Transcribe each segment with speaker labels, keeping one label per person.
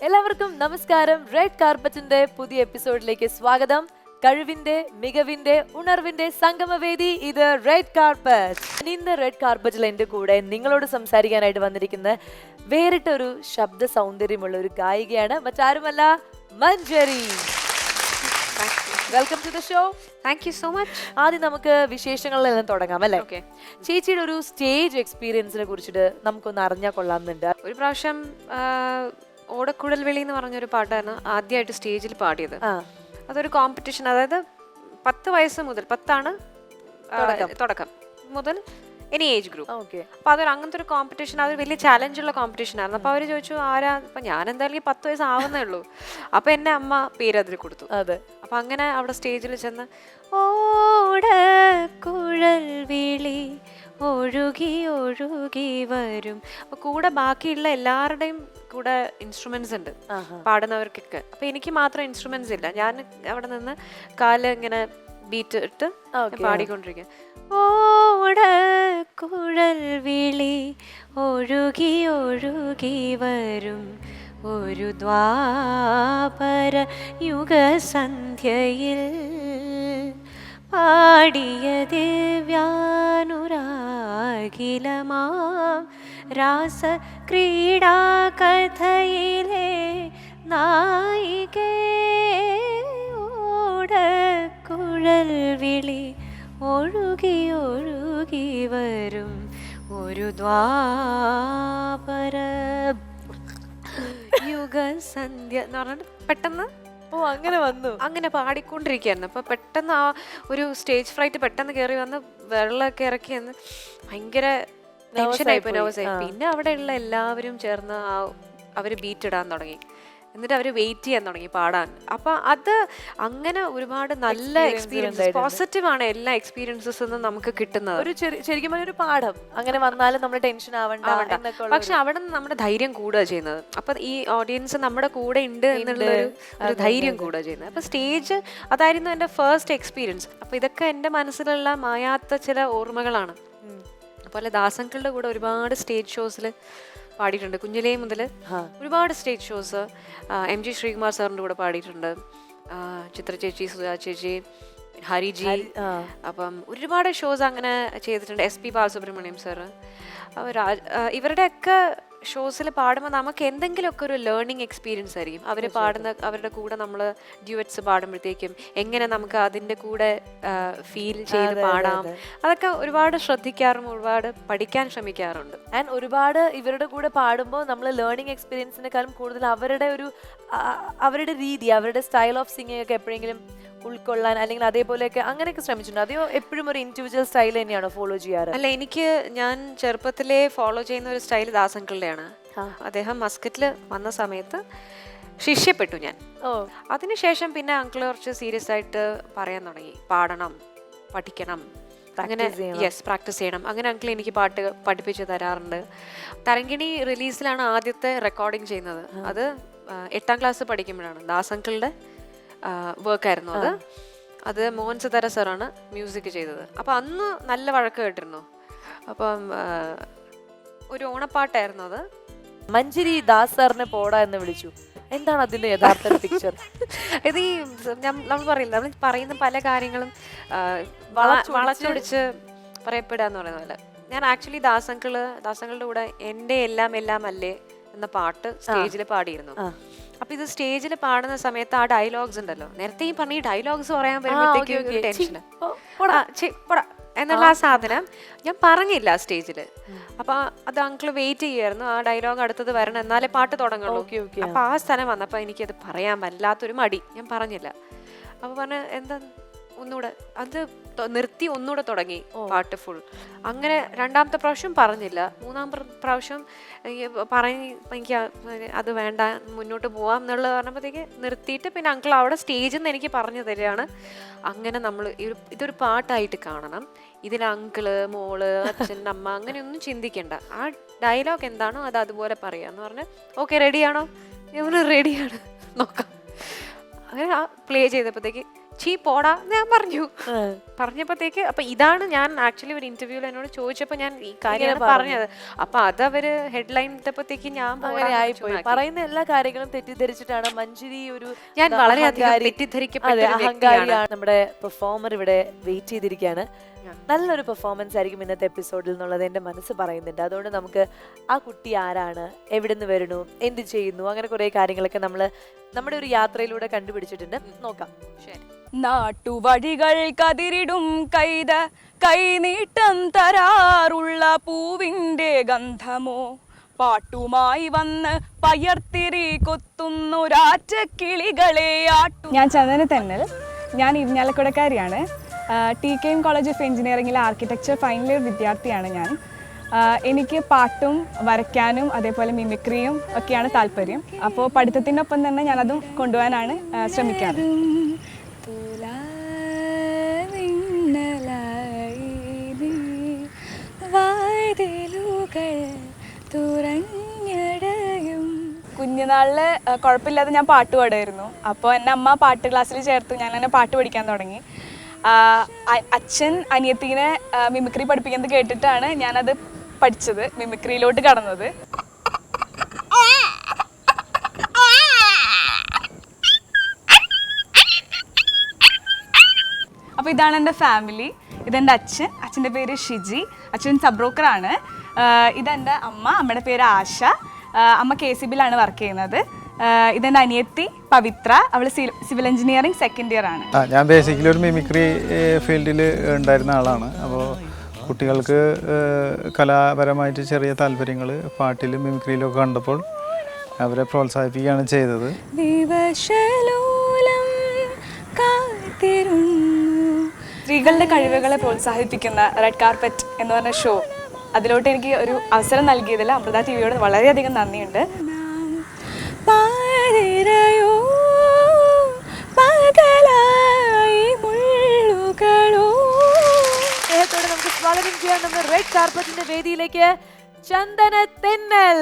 Speaker 1: എല്ലാവർക്കും നമസ്കാരം. റെഡ് കാർപ്പറ്റിന്റെ പുതിയ എപ്പിസോഡിലേക്ക് സ്വാഗതം. കഴിവിന്റെ മികവിന്റെ ഉണർവിന്റെ സംഗമവേദി ഇത് റെഡ് കാർപ്പറ്റ് ഇന്ന് റെഡ് കാർപ്പറ്റിൽ എന്റെ കൂടെ നിങ്ങളോട് സംസാരിക്കാനായിട്ട് വന്നിരിക്കുന്ന വേറിട്ടൊരു ശബ്ദ സൗന്ദര്യമുള്ള ഒരു ഗായികയാണ് മറ്റാരുമല്ല Manjari. Welcome to the show
Speaker 2: thank you so much
Speaker 1: ആദ്യം നമുക്ക് വിശേഷങ്ങളിലെല്ലാം തുടങ്ങാം അല്ലേ?
Speaker 2: ഓക്കെ
Speaker 1: ചേച്ചിയുടെ ഒരു സ്റ്റേജ് എക്സ്പീരിയൻസിനെ കുറിച്ചിട്ട് നമുക്കൊന്ന് അറിഞ്ഞാൽ കൊള്ളാമെന്നുണ്ട്
Speaker 2: ഒരു പ്രാവശ്യം ഓടക്കുഴൽ വെളി എന്ന് പറഞ്ഞൊരു പാട്ടാണ് ആദ്യമായിട്ട് സ്റ്റേജിൽ പാടിയത്. അതൊരു കോമ്പറ്റീഷൻ അതായത് പത്ത് വയസ്സ് മുതൽ പത്താണ് തുടക്കം. മുതൽ എനി ഏജ് ഗ്രൂപ്പ്
Speaker 1: ഓക്കെ
Speaker 2: അപ്പോൾ അതൊരു അങ്ങനത്തെ ഒരു കോമ്പറ്റീഷൻ അതൊരു വലിയ ചാലഞ്ചുള്ള കോമ്പറ്റീഷൻ ആയിരുന്നു. അപ്പോൾ അവർ ചോദിച്ചു ആരാ? അപ്പം ഞാൻ എന്തായാലും പത്ത് വയസ്സ് ആവുന്നേ ഉള്ളൂ. അപ്പോൾ എന്നെ അമ്മ പേര് അതിൽ കൊടുത്തു.
Speaker 1: അതെ.
Speaker 2: അപ്പം അങ്ങനെ അവിടെ സ്റ്റേജിൽ ചെന്ന് ഓട കുഴൽ വിളി ഒഴുകി ഒഴുകി വരും. അപ്പൊ കൂടെ ബാക്കിയുള്ള എല്ലാവരുടെയും കൂടെ ഇൻസ്ട്രുമെന്റ്സ് ഉണ്ട്. പാടുന്നവർക്കൊക്കെ. അപ്പൊ എനിക്ക് മാത്രം ഇൻസ്ട്രുമെന്റ്സ് ഇല്ല. ഞാൻ അവിടെ നിന്ന് കാൽ ഇങ്ങനെ ബീറ്റ് ഇട്ട്. പാടിക്കൊണ്ടിരിക്കുക ഓട കുഴൽ വിളി ഒഴുകി ഒഴുകി വരും. ഒരു ദ്വാപര യുഗസന്ധ്യയിൽ പാടിയ ദിവ്യാനുരാഗിലമാം രാസ ക്രീഡാ കഥയിലെ നായികേ ഓടക്കുഴൽ വിളി ഒഴുകി ഒഴുകി വരും ഒരു ദ്വാപര യുഗസന്ധ്യ എന്ന് പറഞ്ഞിട്ട് പെട്ടെന്ന്
Speaker 1: ഓ അങ്ങനെ വന്നു.
Speaker 2: അങ്ങനെ പാടിക്കൊണ്ടിരിക്കുകയായിരുന്നു. അപ്പോൾ പെട്ടെന്ന് ആ ഒരു സ്റ്റേജ് ഫ്രൈറ്റ് പെട്ടെന്ന് കയറി വന്ന് വെള്ളമൊക്കെ ഇറക്കി വന്ന് ഭയങ്കര ടെൻഷനായി അവിടെ
Speaker 1: ഉള്ള
Speaker 2: പിന്നെ അവിടെയുള്ള എല്ലാവരും ചേർന്ന് ആ അവർ ബീറ്റ് ഇടാൻ തുടങ്ങി. എന്നിട്ട് അവർ വെയിറ്റ് ചെയ്യാൻ തുടങ്ങി പാടാൻ. അപ്പൊ അത് അങ്ങനെ ഒരുപാട് നല്ല എക്സ്പീരിയൻസ്. പോസിറ്റീവ് ആണ് എല്ലാ എക്സ്പീരിയൻസസ് നമുക്ക് കിട്ടുന്നത്.
Speaker 1: ഒരു ശരിക്കും ഒരു പാഠം. അങ്ങനെ വന്നാലും നമ്മൾ ടെൻഷൻ ആവണ്ട
Speaker 2: പക്ഷെ അവിടെ നിന്ന് നമ്മുടെ ധൈര്യം കൂടുക ചെയ്യുന്നത്. അപ്പൊ ഈ ഓഡിയൻസ് നമ്മുടെ കൂടെ ഉണ്ട് എന്നുള്ള ഒരു ധൈര്യം കൂടുക ചെയ്യുന്നത്. അപ്പൊ സ്റ്റേജ് അതായിരുന്നു എന്റെ ഫസ്റ്റ് എക്സ്പീരിയൻസ് അപ്പൊ ഇതൊക്കെ എന്റെ മനസ്സിലുള്ള മായാത്ത ചില ഓർമ്മകളാണ്. അതുപോലെ ദാസങ്കളുടെ കൂടെ ഒരുപാട് സ്റ്റേജ് ഷോസിൽ പാടിയിട്ടുണ്ട്. കുഞ്ഞിലേ മുതൽ ഒരുപാട് stage shows M G Sreekumar സാറിന്റെ കൂടെ പാടിയിട്ടുണ്ട്. ചിത്ര ചേച്ചി സുജാ ചേച്ചി ഹരിജി അപ്പം ഒരുപാട് ഷോസ് അങ്ങനെ ചെയ്തിട്ടുണ്ട്. എസ് പി ബാലസുബ്രഹ്മണ്യം സാറ് ഇവരുടെയൊക്കെ ഷോസിൽ പാടുമ്പോൾ നമുക്ക് എന്തെങ്കിലുമൊക്കെ ഒരു ലേണിംഗ് എക്സ്പീരിയൻസ് ആയിരിക്കും. അവർ പാടുന്ന അവരുടെ കൂടെ നമ്മൾ ഡ്യുവറ്റ്സ് പാടുമ്പോഴത്തേക്കും എങ്ങനെ നമുക്ക് അതിന്റെ കൂടെ ഫീൽ ചെയ്ത് പാടാം. അതൊക്കെ ഒരുപാട് ശ്രദ്ധിക്കാറും ഒരുപാട് പഠിക്കാൻ ശ്രമിക്കാറുണ്ട്.
Speaker 1: ആൻഡ് ഒരുപാട് ഇവരുടെ കൂടെ പാടുമ്പോൾ നമ്മൾ ലേണിംഗ് എക്സ്പീരിയൻസിനേക്കാളും കൂടുതൽ അവരുടെ ഒരു അവരുടെ രീതി അവരുടെ സ്റ്റൈൽ ഓഫ് സിംഗിങ് ഒക്കെ എപ്പോഴെങ്കിലും ഉൾക്കൊള്ളാൻ അല്ലെങ്കിൽ അതേപോലെയൊക്കെ അങ്ങനെയൊക്കെ ശ്രമിച്ചിട്ടുണ്ടോ. അതെയോ എപ്പോഴും ഒരു ഇൻഡിവിജ്വൽ സ്റ്റൈൽ തന്നെയാണോ ഫോളോ ചെയ്യാറ്?
Speaker 2: അല്ല എനിക്ക് ഞാൻ ചെറുപ്പത്തിലെ ഫോളോ ചെയ്യുന്ന ഒരു സ്റ്റൈൽ ദാസങ്കളുടെയാണ്. അദ്ദേഹം മസ്കറ്റിൽ വന്ന സമയത്ത് ശിഷ്യപ്പെട്ടു ഞാൻ.
Speaker 1: ഓ.
Speaker 2: അതിനുശേഷം പിന്നെ അങ്കിൾ കുറച്ച് സീരിയസ് ആയിട്ട് പറയാൻ തുടങ്ങി. പാടണം പഠിക്കണം. അങ്ങനെ യെസ് പ്രാക്ടീസ് ചെയ്യണം. അങ്ങനെ അങ്കിൾ എനിക്ക് പാട്ട് പഠിപ്പിച്ച് തരാറുണ്ട്. തരങ്കിണി റിലീസിലാണ് ആദ്യത്തെ റെക്കോർഡിംഗ് ചെയ്യുന്നത്. അത് എട്ടാം ക്ലാസ് പഠിക്കുമ്പോഴാണ്. ദാസ് അങ്കിളുടെ വർക്കായിരുന്നു അത്. അത് മോഹൻ സിതാര സാറാണ് മ്യൂസിക് ചെയ്തത്. അപ്പം അന്ന് നല്ല വഴക്ക് കേട്ടിരുന്നു. അപ്പം ഒരു ഓണപ്പാട്ടായിരുന്നു അത്.
Speaker 1: മഞ്ജരി ദാസ് സാറിനെ പോടാ എന്ന് വിളിച്ചു. എന്താണ് അതിന്റെ യഥാർത്ഥ പിക്ചർ
Speaker 2: ഇത് ഈ നമ്മൾ പറയില്ല? നമ്മൾ പറയുന്ന പല കാര്യങ്ങളും വളച്ചൊടിച്ച്. പറയപ്പെടുക എന്ന് പറയുന്ന പോലെ. ഞാൻ ആക്ച്വലി ദാസങ്കൾ ദാസങ്കളുടെ കൂടെ എന്റെ എല്ലാം എല്ലാം അല്ലേ എന്ന പാട്ട് സ്റ്റേജിൽ പാടിയിരുന്നു. അപ്പൊ ഇത് സ്റ്റേജിൽ പാടുന്ന സമയത്ത് ആ ഡയലോഗ്സ് ഉണ്ടല്ലോ. നേരത്തെ ഈ പറഞ്ഞ ഈ ഡയലോഗ്സ് പറയാൻ വരുമ്പോഴത്തേക്ക്. ടെൻഷൻ എന്നുള്ള ആ. സാധനം ഞാൻ പറഞ്ഞില്ല സ്റ്റേജിൽ അപ്പൊ അത് അങ്കിൾ വെയിറ്റ് ചെയ്യായിരുന്നു ആ ഡയലോഗ് അടുത്തത് വരണം. എന്നാലേ പാട്ട് തുടങ്ങുള്ളൂ. അപ്പൊ ആ സ്ഥലം വന്നപ്പോ എനിക്കത് പറയാൻ വല്ലാത്തൊരു മടി. ഞാൻ പറഞ്ഞില്ല. അപ്പൊ പറഞ്ഞ എന്താ ഒന്നുകൂടെ അത് നിർത്തി ഒന്നുകൂടെ തുടങ്ങി പാട്ട് ഫുൾ അങ്ങനെ രണ്ടാമത്തെ പ്രാവശ്യം പറഞ്ഞില്ല. മൂന്നാം പ്രാവശ്യം പറഞ്ഞ് എനിക്ക് അത് വേണ്ട മുന്നോട്ട് പോവാം എന്നുള്ളത് പറഞ്ഞപ്പോഴത്തേക്ക് നിർത്തിയിട്ട് പിന്നെ അങ്കിൾ അവിടെ സ്റ്റേജിൽ നിന്ന് എനിക്ക് പറഞ്ഞു തരികയാണ്. അങ്ങനെ നമ്മൾ ഇതൊരു പാട്ടായിട്ട് കാണണം. ഇതിൽ അങ്കിൾ മോൾ അച്ഛൻ അമ്മ അങ്ങനെയൊന്നും ചിന്തിക്കണ്ട. ആ ഡയലോഗ് എന്താണോ അത് അതുപോലെ പറയാന്ന് പറഞ്ഞ് ഓക്കെ റെഡിയാണോ ഞാൻ റെഡിയാണ് നോക്കാം. അങ്ങനെ ആ പ്ലേ ചെയ്തപ്പോഴത്തേക്ക് ചീ പോടാ ഞാൻ പറഞ്ഞു. പറഞ്ഞപ്പോഴത്തേക്ക് അപ്പൊ ഇതാണ് ഞാൻ ആക്ച്വലി ഒരു ഇന്റർവ്യൂവിൽ എന്നോട് ചോദിച്ചപ്പോ ഞാൻ ഈ കാര്യമാണ് പറഞ്ഞത്. അപ്പൊ അതവര് ഹെഡ്ലൈൻ ഇട്ടപ്പോഴത്തേക്ക് ഞാൻ.
Speaker 1: പറയുന്ന എല്ലാ കാര്യങ്ങളും തെറ്റിദ്ധരിച്ചിട്ടാണ് മഞ്ജുരി ഒരു
Speaker 2: ഞാൻ വളരെയധികം തെറ്റിദ്ധരിക്കപ്പെട്ട
Speaker 1: അതെ. അഹങ്കാരിയാണ് നമ്മുടെ പെർഫോമർ ഇവിടെ വെയിറ്റ് ചെയ്തിരിക്കുകയാണ് നല്ലൊരു പെർഫോമൻസ് ആയിരിക്കും ഇന്നത്തെ എപ്പിസോഡിൽ എന്നുള്ളത് എന്റെ മനസ്സ് പറയുന്നുണ്ട്. അതുകൊണ്ട് നമുക്ക് ആ കുട്ടി ആരാണ്? എവിടെ നിന്ന് വരുന്നു? എന്ത് ചെയ്യുന്നു? അങ്ങനെ കുറേ കാര്യങ്ങളൊക്കെ നമ്മൾ നമ്മുടെ ഒരു യാത്രയിലൂടെ കണ്ടുപിടിച്ചിട്ടുണ്ട്. നോക്കാം.
Speaker 2: ശരി.
Speaker 3: നാട്ടുവഴികൾ കതിരിടും കൈത കൈനീട്ടം തരാറുള്ള പൂവിന്റെ ഗന്ധമോ? പാട്ടുമായി വന്ന് പയർത്തിരി കൊത്തുന്നൊരാറ്റ കിളികളെ ആട്ടു ഞാൻ ചന്ദന തെന്നൽ. ഞാൻ ഇരിഞ്ഞാലക്കുടക്കാരിയാണ്. T K M college of എഞ്ചിനീയറിംഗിലെ architecture final year വിദ്യാർത്ഥിയാണ് ഞാൻ. എനിക്ക് പാട്ടും വരയ്ക്കാനും അതേപോലെ മിമിക്രിയും ഒക്കെയാണ് താല്പര്യം. അപ്പോൾ പഠിത്തത്തിനൊപ്പം തന്നെ ഞാനതും കൊണ്ടുപോകാനാണ് ശ്രമിക്കാറ്. കുഞ്ഞുനാളിൽ കുഴപ്പമില്ലാതെ ഞാൻ പാട്ട് പാടുമായിരുന്നു. അപ്പോൾ എന്റെ അമ്മ പാട്ട് ക്ലാസ്സിൽ ചേർത്ത് ഞാൻ എന്നെ പാട്ട് പഠിക്കാൻ തുടങ്ങി. അച്ഛൻ അനിയത്തിനെ മിമിക്രി പഠിപ്പിക്കുന്നത് കേട്ടിട്ടാണ് ഞാനത് പഠിച്ചത് മിമിക്രിയിലോട്ട് കടന്നത്. അപ്പോൾ ഇതാണ് എന്റെ ഫാമിലി. ഇതെന്റെ അച്ഛൻ അച്ഛന്റെ പേര് ഷിജി. അച്ഛൻ സബ് ബ്രോക്കറാണ് ഇതെന്റെ അമ്മ അമ്മയുടെ പേര് ആശ. അമ്മ കെ സി ബിയിലാണ് വർക്ക് ചെയ്യുന്നത്. ഇതെന്റെ അനിയത്തി പവിത്ര. അവൾ സിവിൽ എഞ്ചിനീയറിംഗ് സെക്കൻഡ് ഇയർ ആണ്.
Speaker 4: ഞാൻ ബേസിക്കലി ഒരു മിമിക്രി ഫീൽഡിൽ ഉണ്ടായിരുന്ന ആളാണ്. അപ്പോൾ കുട്ടികൾക്ക് കലാപരമായിട്ട് ചെറിയ താല്പര്യങ്ങൾ പാട്ടിലും മിമിക്രിയിലും ഒക്കെ കണ്ടപ്പോൾ അവരെ പ്രോത്സാഹിപ്പിക്കുകയാണ് ചെയ്തത്.
Speaker 3: സ്ത്രീകളുടെ കഴിവുകളെ പ്രോത്സാഹിപ്പിക്കുന്ന റെഡ് കാർപ്പറ്റ് എന്ന് പറഞ്ഞ ഷോ അതിലോട്ട് എനിക്ക് ഒരു അവസരം നൽകിയതിൽ അമൃത ടി വിയോട് വളരെയധികം നന്ദിയുണ്ട്.
Speaker 1: സ്വാഗതം ചെയ്യാൻ നമ്മുടെ റെഡ് കാർപ്പറ്റിന്റെ വേദിയിലേക്ക് ചന്ദന തെന്നൽ.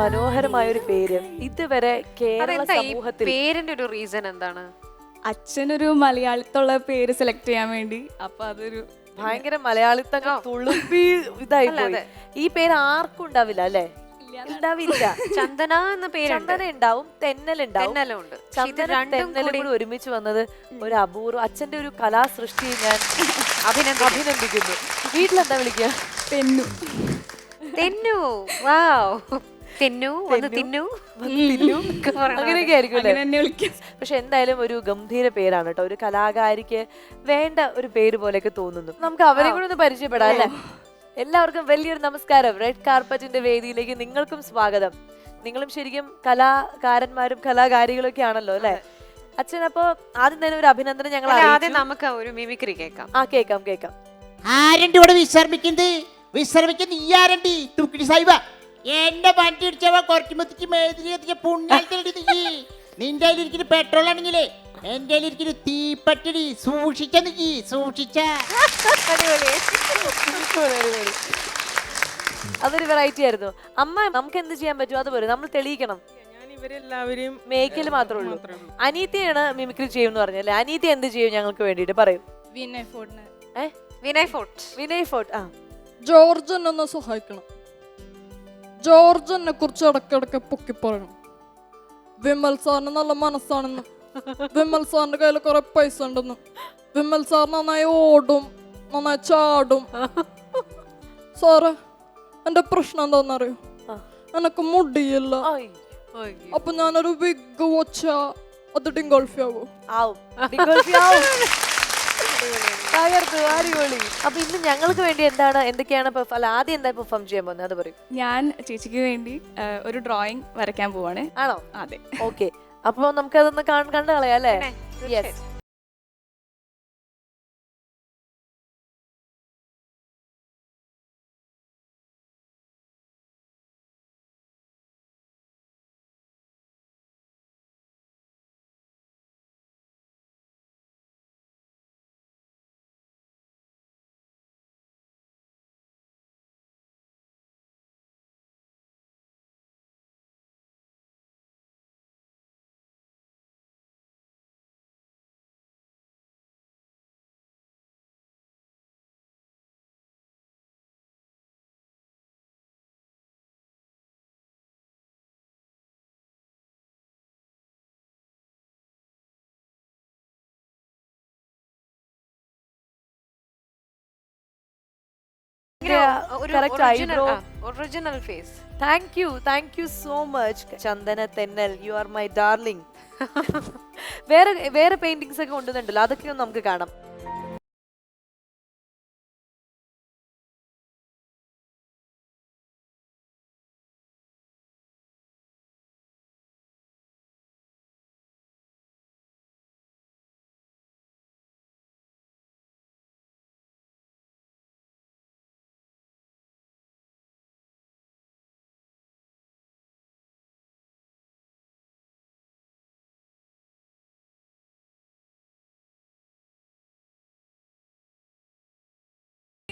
Speaker 1: മനോഹരമായ ഒരു പേര്. ഇതുവരെ കേരള സമൂഹത്തിൽ
Speaker 2: പേരിന്റെ ഒരു റീസൺ എന്താണ്?
Speaker 3: അച്ഛനൊരു മലയാളത്തുള്ള പേര് സെലക്ട് ചെയ്യാൻ വേണ്ടി. അപ്പൊ അതൊരു
Speaker 1: ഭയങ്കര മലയാളിത്തങ്ങൾ തുളുമ്പി ഇതായി പോയി. ഈ പേര് ആർക്കും ഉണ്ടാവില്ല അല്ലേ? ഉണ്ടാവില്ല
Speaker 2: ചന്ദന എന്ന പേര്
Speaker 1: ചന്ദന ഉണ്ടാവും തെന്നൽ ഉണ്ടാവും
Speaker 2: തെന്നലും ഉണ്ട് പക്ഷെ
Speaker 1: ചന്ദന ഒരുമിച്ച് വന്നത് ഒരു അപൂർവ അച്ഛന്റെ ഒരു കലാസൃഷ്ടിയെ ഞാൻ
Speaker 2: അഭിനന്ദിക്കുന്നു.
Speaker 1: അഭിനന്ദിക്കുന്നു. വീട്ടിലെന്താ വിളിക്കുക?
Speaker 3: പെന്നു
Speaker 2: തെന്നു. വാവ്. തെന്നു? ഒന്ന് തിന്നു.
Speaker 1: തിന്നു. അങ്ങനെയൊക്കെ ആയിരിക്കും അല്ലേ
Speaker 3: അങ്ങനെ എന്നെ വിളിക്കാം.
Speaker 1: പക്ഷെ എന്തായാലും ഒരു ഗംഭീര പേരാണ് കേട്ടോ. ഒരു കലാകാരിക്ക് വേണ്ട ഒരു പേര് പോലെയൊക്കെ തോന്നുന്നു. നമുക്ക് അവരെ കൂടെ ഒന്ന് പരിചയപ്പെടാം അല്ലേ? എല്ലാവർക്കും വലിയൊരു നമസ്കാരം. റെഡ് കാർപ്പറ്റിന്റെ വേദിയിലേക്ക് നിങ്ങൾക്കും സ്വാഗതം. നിങ്ങളും ശരിക്കും കലാകാരന്മാരും കലാകാരികളും ഒക്കെ ആണല്ലോ അല്ലെ? അച്ഛൻ അപ്പോ ആദ്യം തന്നെ ഒരു അഭിനന്ദനം ഞങ്ങൾ
Speaker 2: ആദ്യം. നമുക്ക് ഒരു മിമിക്രി കേൾക്കാം.
Speaker 1: ആ കേക്കാം കേക്കാം
Speaker 5: ആരണ്ട് ഇവിടെ വിശ്രമിക്കുന്നത്? വിശ്രമിക്കുന്ന ഈ ആരണ്ടി തുക്കിടി സാഹിബ എന്റെ വണ്ടി ഇടിച്ചവ കുറച്ച് മുത്തിച്ച് മേതിരി പുണ്യാലത്തിനടി നീ. നിന്റെ അതിലിരിക്കുന്ന പെട്രോൾ ആണെങ്കിലേ എന്റെ കയ്യിലിരിക്കുന്ന തീപ്പട്ടടി സൂക്ഷിച്ച നീ സൂക്ഷിച്ച.
Speaker 1: അതൊരു വെറൈറ്റി ആയിരുന്നു. അമ്മ നമുക്ക് എന്ത് ചെയ്യാൻ പറ്റും? അതുപോലെ നമ്മൾ തെളിയിക്കണം.
Speaker 6: ഞാൻ ഇവരെല്ലാവരെയും
Speaker 1: മേക്കൽ മാത്രമേ ഉള്ളൂ. അനീതിയാണ് മിമിക്രി ചെയ്യും എന്ന് പറഞ്ഞല്ലേ അനീതി എന്ത് ചെയ്യും ഞങ്ങൾക്ക് വേണ്ടിയിട്ട്? പറയും.
Speaker 3: വിനയ് ഫോർട്ടിന്
Speaker 2: വിനയ് ഫോർട്ട്.
Speaker 1: വിനയ് ഫോർട്ട് ആ.
Speaker 7: ജോർജ് ഒന്ന് സഹായിക്കണം. ജോർജ് എന്നെ കുറിച്ച് ഇടയ്ക്കിടയ്ക്ക് പൊക്കി പറയണം വിമൽ സാറിന് നല്ല മനസ്സാണെന്ന്. വിമൽ സാറിന്റെ കയ്യിൽ കുറെ പൈസ ഉണ്ടെന്ന്. വിമൽ സാർ നന്നായി ഓടും നന്നായി ചാടും. സാറ് എന്റെ പ്രശ്നം എന്താണെന്നറിയോ. എനക്ക് മുടിയില്ല. അപ്പൊ ഞാനൊരു വിഗ് വച്ച അത് ഡിങ്കോൾഫി ആവോ.
Speaker 1: തകർത്തു അടിപൊളി. അപ്പൊ ഇന്ന് ഞങ്ങൾക്ക് വേണ്ടി എന്താണ് എന്തൊക്കെയാണ് അല്ല ആദ്യം എന്താ പെർഫോം ചെയ്യാൻ പോകുന്നത്? അത് പറയും.
Speaker 3: ഞാൻ ചേച്ചിക്ക് വേണ്ടി ഒരു ഡ്രോയിങ് വരയ്ക്കാൻ പോവാണ്.
Speaker 1: ആണോ?
Speaker 3: അതെ.
Speaker 1: ഓക്കെ അപ്പൊ നമുക്കതൊന്ന് കണ്ടു കളയാം അല്ലേ? Yes
Speaker 2: original face
Speaker 1: thank you thank you so much Chandana Thennal you are my darling വേറെ വേറെ പെയിന്റിങ്സ് ഒക്കെ കൊണ്ടുവന്നുണ്ടല്ലോ അതൊക്കെ ഒന്ന് നമുക്ക് കാണാം.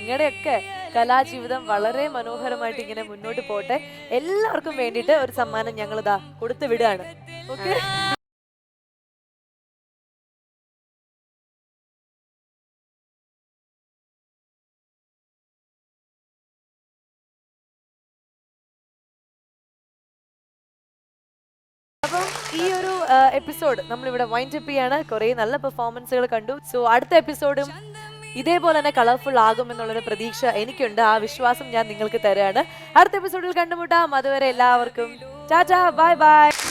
Speaker 1: നിങ്ങളുടെയൊക്കെ കലാജീവിതം വളരെ മനോഹരമായിട്ട് ഇങ്ങനെ മുന്നോട്ട് പോട്ടെ എല്ലാവർക്കും വേണ്ടിയിട്ട് ഒരു സമ്മാനം ഞങ്ങൾ ഇതാ കൊടുത്തു വിടുകയാണ്. ഓക്കെ ഈ ഒരു എപ്പിസോഡ് നമ്മളിവിടെ വൈൻഡ് അപ്പ് ചെയ്യാണ്. കുറേ നല്ല പെർഫോമൻസുകൾ കണ്ടു. സോ അടുത്ത എപ്പിസോഡും ഇതേപോലെ തന്നെ കളർഫുൾ ആകും എന്നുള്ളൊരു പ്രതീക്ഷ എനിക്കുണ്ട്. ആ വിശ്വാസം ഞാൻ നിങ്ങൾക്ക് തരാണ്. അടുത്ത എപ്പിസോഡിൽ കണ്ടുമുട്ടാം. അതുവരെ എല്ലാവർക്കും ടാറ്റാ ബൈ ബൈ.